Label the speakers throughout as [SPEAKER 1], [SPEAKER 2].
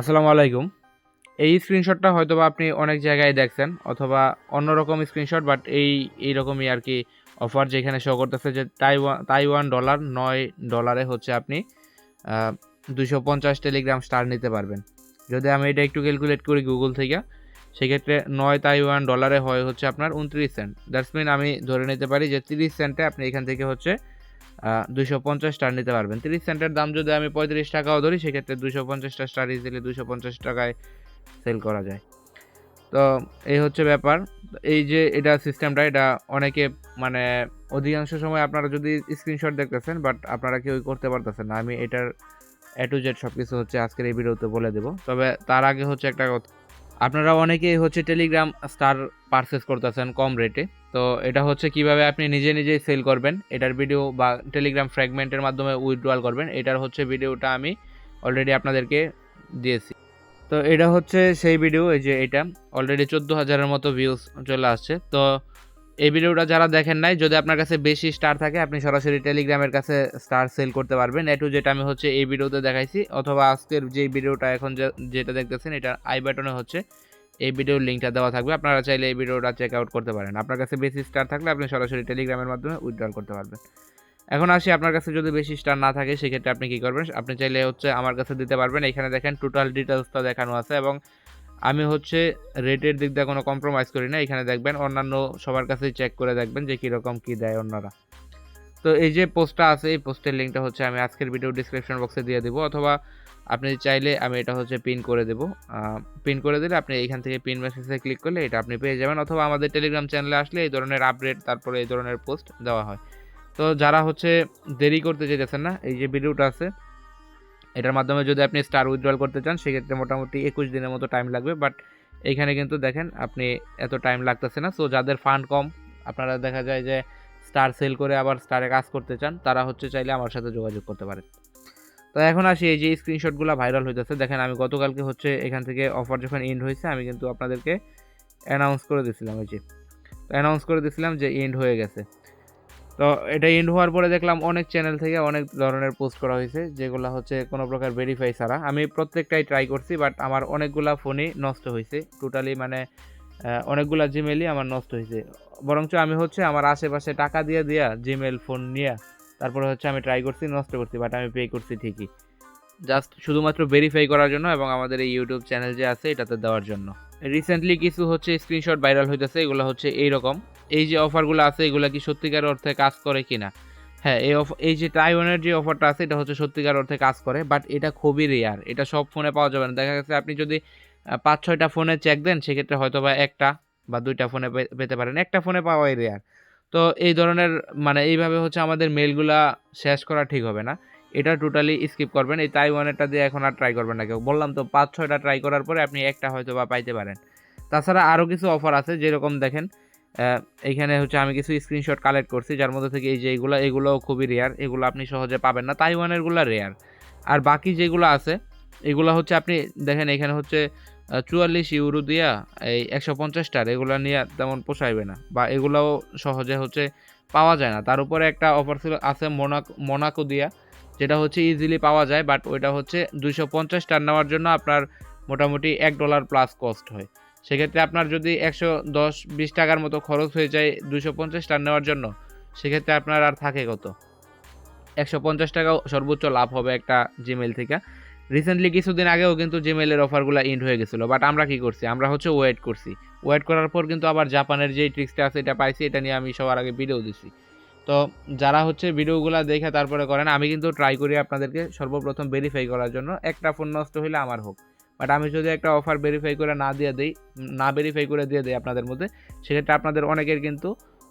[SPEAKER 1] আসসালামু আলাইকুম। এই স্ক্রিনশটটা হয়তো বা আপনি অনেক জায়গায় দেখছেন অথবা অন্যরকম স্ক্রিনশট বাট এই, এইরকমই আর কি অফার যেখানে শো করতেছে যে তাইওয়ান তাইওয়ান ডলার নয় ডলারে হচ্ছে আপনি দুশো পঞ্চাশ টেলিগ্রাম স্টার নিতে পারবেন। যদি আমি এটা একটু ক্যালকুলেট করি গুগল থেকে, সেক্ষেত্রে নয় তাইওয়ান ডলারে হয় হচ্ছে আপনার উনত্রিশ সেন্ট দ্যাটস মিন আমি ধরে নিতে পারি যে তিরিশ সেন্টে আপনি এখান থেকে হচ্ছে দুশো পঞ্চাশ স্টার নিতে পারবেন। তিরিশ সেন্টের দাম যদি আমি পঁয়ত্রিশ টাকাও ধরি, সেক্ষেত্রে দুশো পঞ্চাশটা স্টার ইজিলি দুশো পঞ্চাশ টাকায় সেল করা যায়। তো এই হচ্ছে ব্যাপার। এই যে এটা সিস্টেমটা এটা অনেকে মানে অধিকাংশ সময় আপনারা যদি স্ক্রিনশট দেখতেছেন বাট আপনারা কেউই করতে পারতেছেন না। আমি এটার এ টু জেড সব কিছু হচ্ছে আজকের এই ভিডিওতে বলে দেবো। তবে তার আগে হচ্ছে একটা কথা আপনারা অনেকেই হচ্ছে টেলিগ্রাম স্টার পারচেস করতেছেন কম রেটে তো এটা হচ্ছে কীভাবে আপনি নিজে নিজেই সেল করবেন, এটার ভিডিও বা টেলিগ্রাম ফ্র্যাগমেন্টের মাধ্যমে উইথড্রয়াল করবেন, এটার হচ্ছে ভিডিওটা আমি অলরেডি আপনাদেরকে দিয়েছি। তো এটা হচ্ছে সেই ভিডিও এই যে এটা অলরেডি চোদ্দ হাজারের মতো ভিউজ চলে আসছে। তো এই ভিডিওটা যারা দেখেন নাই, যদি আপনার কাছে বেশি স্টার থাকে, আপনি সরাসরি টেলিগ্রামের কাছে স্টার সেল করতে পারবেন। এটু যেটা আমি হচ্ছে এই ভিডিওতে দেখাইছি, অথবা আজকের যে ভিডিওটা এখন যেটা দেখতেছেন, এটা আই বাটনে হচ্ছে, এই ভিডিওর লিঙ্কটা দেওয়া থাকবে। আপনারা চাইলে এই ভিডিওটা চেক আউট করতে পারেন। আপনার কাছে বেশি স্টার থাকলে আপনি সরাসরি টেলিগ্রামের মাধ্যমে উইথড্রল করতে পারবেন। এখন আসি, আপনার কাছে যদি বেশি স্টার না থাকে, সেক্ষেত্রে আপনি কী করবেন? আপনি চাইলে হচ্ছে আমার কাছে দিতে পারবেন। এখানে দেখেন টোটাল ডিটেলসটা দেখানো আছে এবং আমি হচ্ছে রেটের দিক দিয়ে কোনো কম্প্রোমাইজ করি না। এখানে দেখবেন অন্যান্য সবার কাছেই চেক করে দেখবেন যে কীরকম কী দেয় অন্যরা। তো এই যে পোস্টটা আছে, এই পোস্টের লিঙ্কটা হচ্ছে আমি আজকের ভিডিও ডিসক্রিপশন বক্সে দিয়ে দেবো। অথবা আপনি চাইলে আমি এটা হচ্ছে পিন করে দেবো। পিন করে দিলে আপনি এখান থেকে পিন মেসেজে ক্লিক করলে এটা আপনি পেয়ে যাবেন। অথবা আমাদের টেলিগ্রাম চ্যানেলে আসলে এই ধরনের আপডেট তারপরে এই ধরনের পোস্ট দেওয়া হয়। তো যারা হচ্ছে দেরি করতে যেতেছেন না, এই যে ভিডিওটা আছে এটার মাধ্যমে যদি আপনি স্টার উইথড্রল করতে চান, সেক্ষেত্রে মোটামুটি একুশ দিনের মতো টাইম লাগবে। বাট এইখানে কিন্তু দেখেন, আপনি এত টাইম লাগতেছে না। সো যাদের ফান্ড কম, আপনারা দেখা যায় যে স্টার সেল করে আবার স্টারে কাজ করতে চান, তারা হচ্ছে চাইলে আমার সাথে যোগাযোগ করতে পারেন। তো এখন আসি, এই যে স্ক্রিনশটগুলো ভাইরাল হইতেছে। দেখেন, আমি গতকালকে হচ্ছে এখান থেকে অফার যখন এন্ড হয়েছে আমি কিন্তু আপনাদেরকে অ্যানাউন্স করে দিয়েছিলাম ওই যে। অ্যানাউন্স করে দিয়েছিলাম যে এন্ড হয়ে গেছে। তো এটা এন্ড হওয়ার পরে দেখলাম অনেক চ্যানেল থেকে অনেক ধরনের পোস্ট করা হয়েছে, যেগুলো হচ্ছে কোনো প্রকার ভেরিফাই ছাড়া। আমি প্রত্যেকটাই ট্রাই করছি বাট আমার অনেকগুলা ফোনই নষ্ট হয়েছে। টোটালি মানে অনেকগুলা জিমেলই আমার নষ্ট হয়েছে। বরঞ্চ আমি হচ্ছে আমার আশেপাশে টাকা দিয়ে দিয়া জিমেল ফোন নিয়ে, তারপরে হচ্ছে আমি ট্রাই করছি, নষ্ট করছি বাট আমি পে করছি ঠিকই। জাস্ট শুধুমাত্র ভেরিফাই করার জন্য এবং আমাদের এই ইউটিউব চ্যানেল যে আছে, এটাতে দেওয়ার জন্য। রিসেন্টলি কিছু হচ্ছে স্ক্রিনশট ভাইরাল হইতেছে, এগুলো হচ্ছে এইরকম। এই যে অফারগুলো আছে, এগুলো কি সত্যিকার অর্থে কাজ করে কিনা? হ্যাঁ এই অফ এই যে টাইওয়ানের যে অফারটা আছে, এটা হচ্ছে সত্যিকার অর্থে কাজ করে বাট এটা খুবই রেয়ার এটা সব ফোনে পাওয়া যাবে না। দেখা গেছে আপনি যদি পাঁচ ছয়টা ফোনে চেক দেন, সেক্ষেত্রে হয়তো বা একটা বা দুইটা ফোনে পেতে পারেন। একটা ফোনে পাওয়াই রেয়ার তো এই ধরনের মানে এইভাবে হচ্ছে আমাদের মেলগুলা শেষ করা ঠিক হবে না। এটা টোটালি স্কিপ করবেন। এই তাইওয়ানেরটা দিয়ে এখন আর ট্রাই করবেন না কেউ। বললাম তো পাঁচ ছয়টা ট্রাই করার পরে আপনি একটা হয়তো বা পাইতে পারেন। তাছাড়া আরও কিছু অফার আছে যেরকম দেখেন আহ, এইখানে হচ্ছে আমি কিছু স্ক্রিনশট কালেক্ট করছি যার মধ্যে থেকে এই যে এগুলো এগুলোও খুবই রেয়ার এগুলো আপনি সহজে পাবেন না। তাইওয়ানেরগুলো রেয়ার আর বাকি যেগুলো আছে এগুলো হচ্ছে আপনি দেখেন এখানে হচ্ছে চুয়াল্লিশ ইউরো দিয়া এই একশো পঞ্চাশটার এগুলো নিয়ে তেমন পোষাইবে না। বা এগুলোও সহজে হচ্ছে পাওয়া যায় না। তার উপরে একটা অফার ছিল আছে মোনাকো মোনাকো দিয়া। যেটা হচ্ছে ইজিলি পাওয়া যায় বাট ওইটা হচ্ছে দুইশো পঞ্চাশ টার নেওয়ার জন্য আপনার মোটামুটি এক ডলার প্লাস কস্ট হয়। সেক্ষেত্রে আপনার যদি একশো দশ, বিশ টাকার মতো খরচ হয়ে যায় দুশো পঞ্চাশ টার নেওয়ার জন্য, সেক্ষেত্রে আপনার আর থাকে কত? একশো পঞ্চাশ টাকা সর্বোচ্চ লাভ হবে একটা জিমেল থেকে। রিসেন্টলি কিছুদিন আগেও কিন্তু জিমেলের অফারগুলো ইন্ড হয়ে গেছিল বাট আমরা কি করছি? আমরা হচ্ছে ওয়েট করছি। ওয়েট করার পর কিন্তু আবার জাপানের যে ট্রিক্সটা আছে, এটা পাইছি, এটা নিয়ে আমি সবার আগে ভিডিও দিছি। তো যারা হচ্ছে ভিডিওগুলো দেখে তারপরে করেন, আমি কিন্তু ট্রাই করি আপনাদেরকে সর্বপ্রথম ভেরিফাই করার জন্য। একটা ফোন নষ্ট হলে আমার হোক। বাট আমি যদি একটা অফার ভেরিফাই করে না দিয়ে দিই, না ভেরিফাই করে দিয়ে দিই আপনাদের মধ্যে, সেক্ষেত্রে আপনাদের অনেকের কিন্তু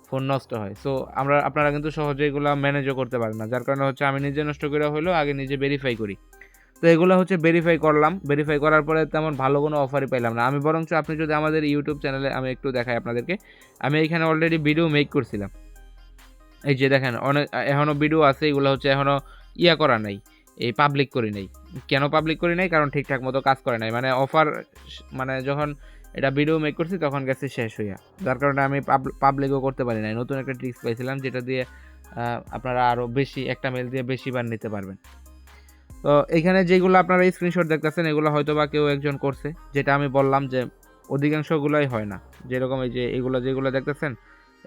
[SPEAKER 1] ফোন নষ্ট হয়। সো আমরা, আপনারা কিন্তু সহজে এগুলো ম্যানেজও করতে পারেন না। যার কারণে হচ্ছে আমি নিজে নষ্ট করে হলেও আগে নিজে ভেরিফাই করি। তো এগুলো হচ্ছে ভেরিফাই করলাম। ভেরিফাই করার পরে তেমন ভালো কোনো অফারই পাইলাম না। আমি বরঞ্চ আপনি যদি আমাদের ইউটিউব চ্যানেলে আমি একটু দেখাই আপনাদেরকে। আমি এখানে অলরেডি ভিডিও মেক করছিলাম। এই যে দেখেন অনেক এখনও ভিডিও আছে, এগুলো হচ্ছে এখনও ইয়া করা নাই, এই পাবলিক করি নাই। কেন পাবলিক করি নাই? কারণ ঠিকঠাক মতো কাজ করে নাই। মানে অফার মানে যখন এটা ভিডিও মেক করছি, তখন গেছে শেষ হইয়া। যার কারণে আমি পাবলিকও করতে পারি নাই। নতুন একটা ট্রিক্স পাইছিলাম, যেটা দিয়ে আপনারা আরও বেশি, একটা মেল দিয়ে বেশি বার নিতে পারবেন। তো এখানে যেগুলো আপনারা স্ক্রিনশট দেখতেছেন, এগুলো হয়তো বা কেউ একজন করছে, যেটা আমি বললাম যে অধিকাংশগুলোই হয় না। যেরকম এই যে এগুলো যেগুলো দেখতেছেন,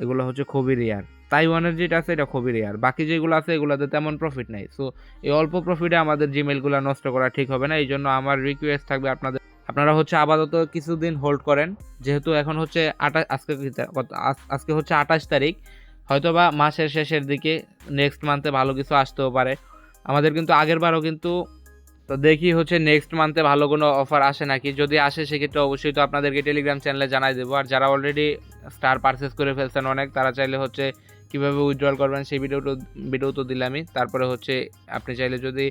[SPEAKER 1] এগুলো হচ্ছে খুবই রেয়ার তাইওয়ানের যেটা আছে এটা খুবই রেয়ার বাকি যেগুলো আছে এগুলোতে তেমন প্রফিট নাই। সো এই অল্প প্রফিটে আমাদের জিমেলগুলো নষ্ট করা ঠিক হবে না। এই জন্য আমার রিকোয়েস্ট থাকবে আপনাদের আপনারা হচ্ছে আপাতত কিছুদিন হোল্ড করেন। যেহেতু এখন হচ্ছে আটা আজকে আজকে হচ্ছে আঠাশ তারিখ। হয়তোবা মাসের শেষের দিকে নেক্সট মান্থে ভালো কিছু আসতেও পারে। আমাদের কিন্তু আগের বারও কিন্তু তো দেখি হচ্ছে নেক্সট মান্থে ভালো কোনো অফার আসে নাকি। যদি আসে, সেক্ষেত্রে অবশ্যই তো আপনাদেরকে টেলিগ্রাম চ্যানেলে জানাই দেবো। আর যারা অলরেডি স্টার পারচেস করে ফেলছেন অনেক, তারা চাইলে হচ্ছে কীভাবে উইথড্রল করবেন সেই ভিডিওটা ভিডিও তো দিলামই। তারপরে হচ্ছে আপনি চাইলে যদি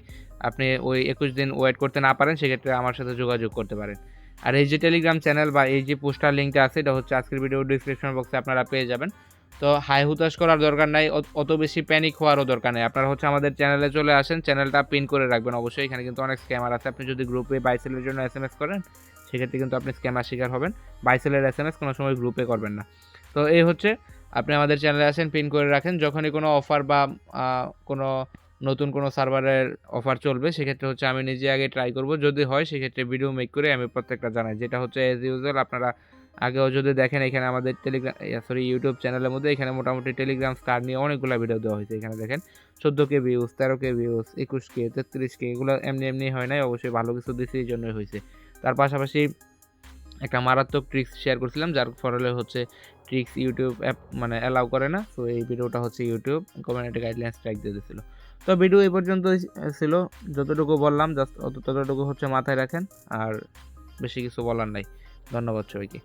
[SPEAKER 1] আপনি ওই একুশ দিন ওয়েট করতে না পারেন, সেক্ষেত্রে আমার সাথে যোগাযোগ করতে পারেন। আর এই যে টেলিগ্রাম চ্যানেল বা এই যে পোস্টার লিঙ্কটা আছে, এটা হচ্ছে আজকের ভিডিও ডিসক্রিপশন বক্সে আপনারা পেয়ে যাবেন। তো হাই হুতাশ করার দরকার নাই, অত বেশি প্যানিক হওয়ারও দরকার নেই। আপনারা হচ্ছে আমাদের চ্যানেলে চলে আসেন চ্যানেলটা পিন করে রাখবেন। অবশ্যই এখানে কিন্তু অনেক স্ক্যামার আছে। আপনি যদি গ্রুপে বাইসেলের জন্য এস এম এস করেন, সেক্ষেত্রে কিন্তু আপনি স্ক্যামার শিকার হবেন। বাইসেলের এস এম এস কোনো সময় গ্রুপে করবেন না। তো এই হচ্ছে আপনি আমাদের চ্যানেলে আসেন পিন করে রাখেন। যখনই কোনো অফার বা কোনো নতুন কোনো সার্ভারের অফার চলবে, সেক্ষেত্রে হচ্ছে আমি নিজে আগে ট্রাই করব। যদি হয়, সেক্ষেত্রে ভিডিও মেক করে আমি প্রত্যেকটা জানাই। যেটা হচ্ছে এজ ইউজুয়াল আপনারা আগেও যদি দেখেন, এখানে আমাদের টেলিগ্রাম সরি ইউটিউব চ্যানেলের মধ্যে এখানে মোটামুটি টেলিগ্রাম স্টার নিয়ে অনেকগুলো ভিডিও দেওয়া হয়েছে। এখানে দেখেন চোদ্দ কে ভিউজ তেরো কে ভিউজ একুশ কে তেত্রিশ কে এগুলো এমনি এমনি হয় নাই। অবশ্যই ভালো কিছু দিচ্ছে এই জন্যই হয়েছে। তার পাশাপাশি একটা মারাত্মক ট্রিক্স শেয়ার করছিলাম, যার ফলে হচ্ছে ট্রিক্স ইউটিউব অ্যাপ মানে অ্যালাউ করে না। তো এই ভিডিওটা হচ্ছে ইউটিউব কমিউনিটি গাইডলাইন স্ট্রাইক দিয়ে দিয়েছিল। তো ভিডিও এই পর্যন্ত ছিল। যতটুকু বললাম জাস্ট ততটুকু হচ্ছে মাথায় রাখেন, আর বেশি কিছু বলার নাই। ধন্যবাদ সবাইকে।